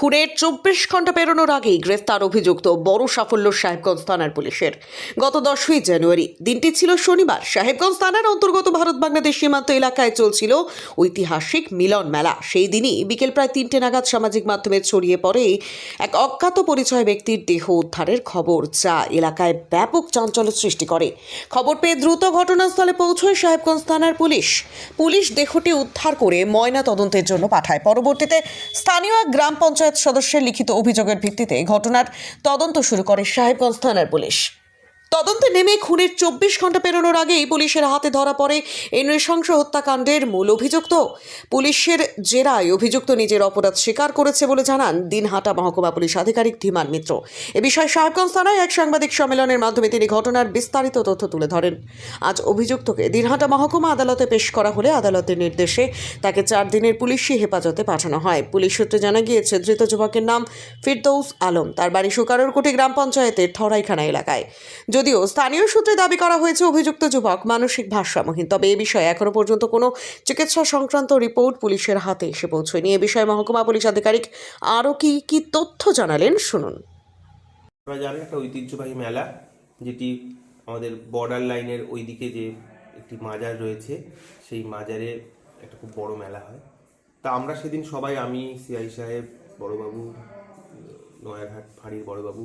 খুনের চব্বিশ ঘণ্টা পেরোনোর আগেই গ্রেফতার অভিযুক্ত বড় সাফল্য সাহেবগঞ্জ থানার পুলিশের। গত দশই জানুয়ারি, দিনটি ছিল শনিবার। সাহেবগঞ্জ থানার অন্তর্গত ভারত বাংলাদেশ সীমান্ত এলাকায় চলছিল ঐতিহাসিক মিলন মেলা। সেই দিনই বিকেল প্রায় তিনটে নাগাদ সামাজিক মাধ্যমে ছড়িয়ে পড়ে এক অজ্ঞাত পরিচয় ব্যক্তির দেহ উদ্ধারের খবর, যা এলাকায় ব্যাপক চাঞ্চল্য সৃষ্টি করে। খবর পেয়ে দ্রুত ঘটনাস্থলে পৌঁছয় সাহেবগঞ্জ থানার পুলিশ। পুলিশ দেহটি উদ্ধার করে ময়না তদন্তের জন্য পাঠায়। পরবর্তীতে স্থানীয় এক গ্রাম পঞ্চায়েত সদস্যের লিখিত অভিযোগের ভিত্তিতে ঘটনার তদন্ত শুরু করে সাহেবগঞ্জ থানার পুলিশ। তদন্তে নেমে খুনের চব্বিশ ঘণ্টা পেরোনোর আগেই পুলিশের হাতে ধরা পড়ে এই নৃশংস হত্যাকাণ্ডের মূল অভিযুক্ত। পুলিশের জেরায় অভিযুক্ত নিজের অপরাধ স্বীকার করেছে বলে জানান দিনহাটা মহকুমা পুলিশ আধিকারিক ধীমান মিত্র। এ বিষয়ে সাহেবগঞ্জ থানায় এক সাংবাদিক সম্মেলনের মাধ্যমে তিনি ঘটনার বিস্তারিত তথ্য তুলে ধরেন। আজ অভিযুক্তকে দিনহাটা মহকুমা আদালতে পেশ করা হলে আদালতের নির্দেশে তাকে চার দিনের পুলিশি হেফাজতে পাঠানো হয়। পুলিশ সূত্রে জানা গিয়েছে, ধৃত যুবকের নাম ফিরদৌস আলম। তার বাড়ি সুকারুরকুটি গ্রাম পঞ্চায়েতের ঠরাইখানা এলাকায়। যদিও স্থানীয় সূত্রে দাবি করা হয়েছে, অভিযুক্ত যুবক মানসিক ভারসাম্যহীন। তবে এ বিষয়ে এখনও পর্যন্ত কোনো চিকিৎসা সংক্রান্ত রিপোর্ট পুলিশের হাতে এসে পৌঁছয়নি। এ বিষয়ে মহকুমা পুলিশ আধিকারিক আরও কি কি তথ্য জানালেন, শুনুন। আপনারা জানেন একটা ঐতিহ্যবাহী মেলা, যেটি আমাদের বর্ডার লাইনের ওই দিকে যে একটি মাজার রয়েছে, সেই মাজারে একটা খুব বড় মেলা হয়। তা আমরা সেদিন সবাই, আমি সিআই সাহেব, বড়বাবু নয়াঘাট ফাঁড়ির বড়বাবু,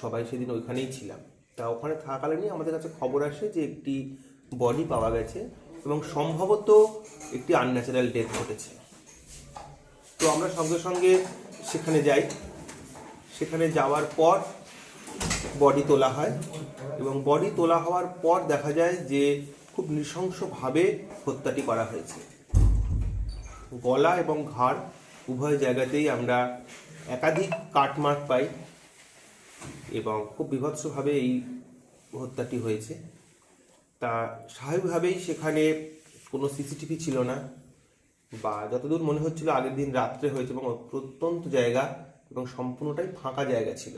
সবাই সেদিন ওইখানেই ছিলাম। তা ওখানে থাকাকালীনই আমাদের কাছে খবর আসে যে একটি বডি পাওয়া গেছে এবং সম্ভবত একটি আনন্যাচারাল ডেথ ঘটেছে। তো আমরা সঙ্গে সঙ্গে সেখানে যাই। সেখানে যাওয়ার পর বডি তোলা হয় এবং বডি তোলা হওয়ার পর দেখা যায় যে খুব নৃশংসভাবে হত্যাটি করা হয়েছে। গলা এবং ঘাড় উভয় জায়গাতেই আমরা একাধিক কাটমার্ক পাই। এবং খুব বিভৎসভাবে এই হত্যাটি হয়েছে। তা স্বাভাবিকভাবেই সেখানে কোনো সিসিটিভি ছিল না বা যতদূর মনে হচ্ছিল আগের দিন রাত্রে হয়েছে এবং প্রত্যন্ত জায়গা এবং সম্পূর্ণটাই ফাঁকা জায়গা ছিল।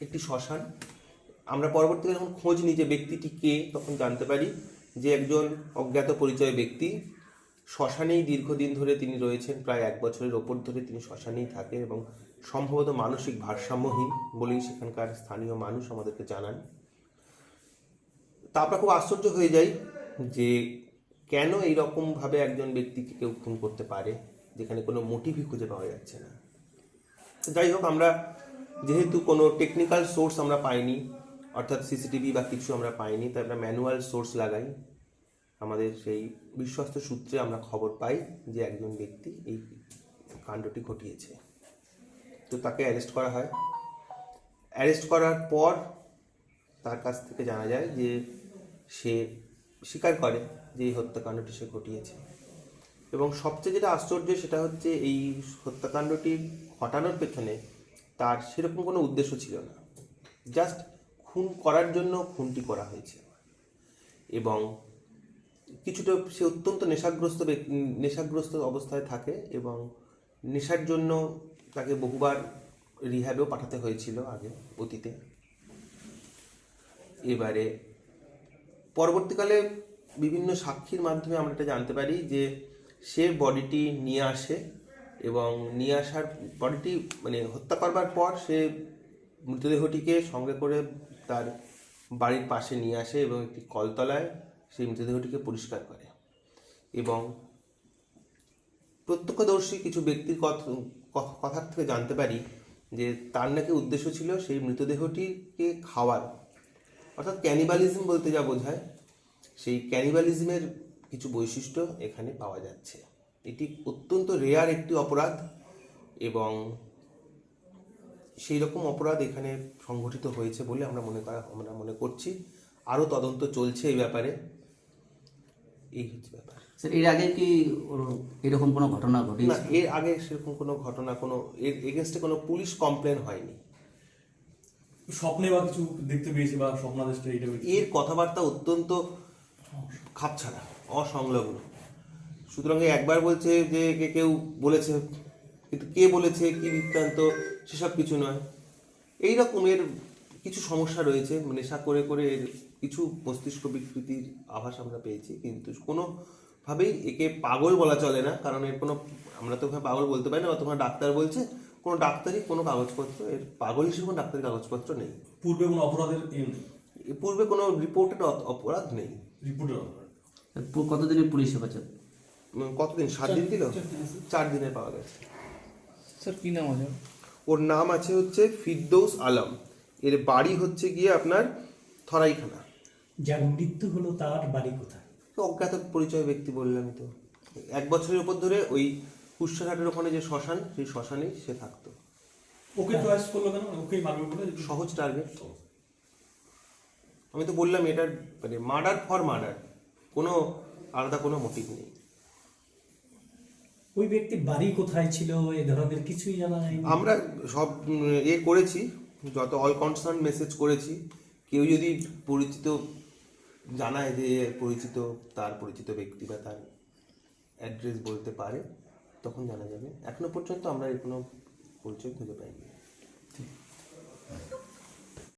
একটি শ্মশান। আমরা পরবর্তীকালে যখন খোঁজ নিই যে ব্যক্তিটি কে, তখন জানতে পারি যে একজন অজ্ঞাত পরিচয় ব্যক্তি শ্মশানেই দীর্ঘদিন ধরে তিনি রয়েছেন, প্রায় এক বছরের ওপর ধরে তিনি শ্মশানেই থাকেন এবং সম্ভবত মানসিক ভারসাম্যহীন বলেই সেখানকার স্থানীয় মানুষ আমাদেরকে জানান। তা আমরা খুব আশ্চর্য হয়ে যাই যে কেন এইরকম ভাবে একজন ব্যক্তিকে কেউ খুন করতে পারে, যেখানে কোনো মোটিভই খুঁজে পাওয়া যাচ্ছে না। যাই হোক, আমরা যেহেতু কোনো টেকনিক্যাল সোর্স আমরা পাইনি, অর্থাৎ সিসিটিভি বা কিছু আমরা পাইনি, তাই আমরা ম্যানুয়াল সোর্স লাগাই। আমাদের সেই বিশ্বস্ত সূত্রে আমরা খবর পাই যে একজন ব্যক্তি এই কাণ্ডটি ঘটিয়েছে। তো তাকে অ্যারেস্ট করা হয়। অ্যারেস্ট করার পর তার কাছ থেকে জানা যায় যে সে স্বীকার করে যে এই হত্যাকাণ্ডটি সে ঘটিয়েছে। এবং সবচেয়ে যেটা আশ্চর্য সেটা হচ্ছে এই হত্যাকাণ্ডটি ঘটানোর পেছনে তার সেরকম কোনো উদ্দেশ্য ছিল না। জাস্ট খুন করার জন্য খুনটি করা হয়েছে। এবং কিছুটা সে অত্যন্ত নেশাগ্রস্ত নেশাগ্রস্ত অবস্থায় থাকে এবং নেশার জন্য তাকে বহুবার রিহ্যাবেও পাঠাতে হয়েছিল আগে অতীতে। এবারে পরবর্তীকালে বিভিন্ন সাক্ষীর মাধ্যমে আমরা এটা জানতে পারি যে সে বডিটি নিয়ে আসে এবং নিয়ে আসার বডিটি মানে হত্যা করবার পর সে মৃতদেহটিকে সঙ্গে করে তার বাড়ির পাশে নিয়ে আসে এবং একটি কলতলায় সেই মৃতদেহটিকে পরিষ্কার করে। এবং প্রত্যক্ষদর্শী কিছু ব্যক্তির কথার থেকে জানতে পারি যে তার নাকি উদ্দেশ্য ছিল সেই মৃতদেহটিকে খাওয়ার। অর্থাৎ ক্যানিবালিজম বলতে যা বোঝায়, সেই ক্যানিবালিজমের কিছু বৈশিষ্ট্য এখানে পাওয়া যাচ্ছে। এটি অত্যন্ত রেয়ার একটি অপরাধ এবং সেই রকম অপরাধ এখানে সংঘটিত হয়েছে বলে আমরা মনে করা, আমরা মনে করছি। আরও তদন্ত চলছে এই ব্যাপারে। এই হচ্ছে ব্যাপার। স্যার এর আগে কি এরকম কোনো ঘটনা ঘটে না এর আগে সেরকম কোনো ঘটনা কোনো এর এগেনস্টে কোনো পুলিশ কমপ্লেন হয়নি। স্বপ্নে বা কিছু দেখতে পেয়েছি বা স্বপ্নাদেশটা এইটা এর কথাবার্তা অত্যন্ত খাপছাড়া অসংলগ্ন। সুতরাং একবার বলছে যে কে কেউ বলেছে কিন্তু কে বলেছে কি বৃত্তান্ত সেসব কিছু নয়। এই রকমের কিছু সমস্যা রয়েছে নেশা করে করে এর কিছু মস্তিষ্ক বিকৃতির আভাস আমরা পেয়েছি কিন্তু কোনোভাবেই একে পাগল বলা চলে না কারণ এর কোনো আমরা তো ওখানে পাগল বলতে পারি না বা তোমার ডাক্তার বলছে কোনো ডাক্তারি কোনো কাগজপত্র এর পাগল হিসেবে কোনো ডাক্তারি কাগজপত্র নেই। পূর্বে কোনো অপরাধের ইয়ে নেই? পূর্বে কোনো রিপোর্টেড অপরাধ নেই। রিপোর্টের অপরাধ? পু- কতদিনের পুলিশ হেফাজত? কতদিন? সাত দিন দিল? চার দিনে পাওয়া গেছে। স্যার কি নাম আছে? ওর নাম আছে হচ্ছে ফিরদৌস আলম। এর বাড়ি হচ্ছে গিয়ে আপনার থরাইখানা। যার মৃত্যু হলো তার বাড়ি কোথায়? অজ্ঞাত পরিচয় ব্যক্তি বললামই তো। এক বছরের উপর ধরে ওই কুষ্ঠঘাটের ওখানে যে শ্মশান সেই শ্মশানে সে থাকতো। ওকে চয়েস করল কেন? ওকেই মারবে বলে? সহজ টার্গেট আমি তো বললাম এটার মানে মার্ডার ফর মার্ডার কোনো আলাদা কোনো মোটিভ নেই। ওই ব্যক্তি বাড়ি কোথায় ছিল? এ ধরনের কিছুই জানা যায়নি আমরা সব এ করেছি। যত অল কনসার্ন মেসেজ করেছি। কেউ যদি পরিচিত জানায় যে পরিচিত, তার পরিচিত ব্যক্তি বা তার অ্যাড্রেস বলতে পারে, তখন জানা যাবে। এখনও পর্যন্ত আমরা এর কোনো পরিচয় খুঁজে পাইনি।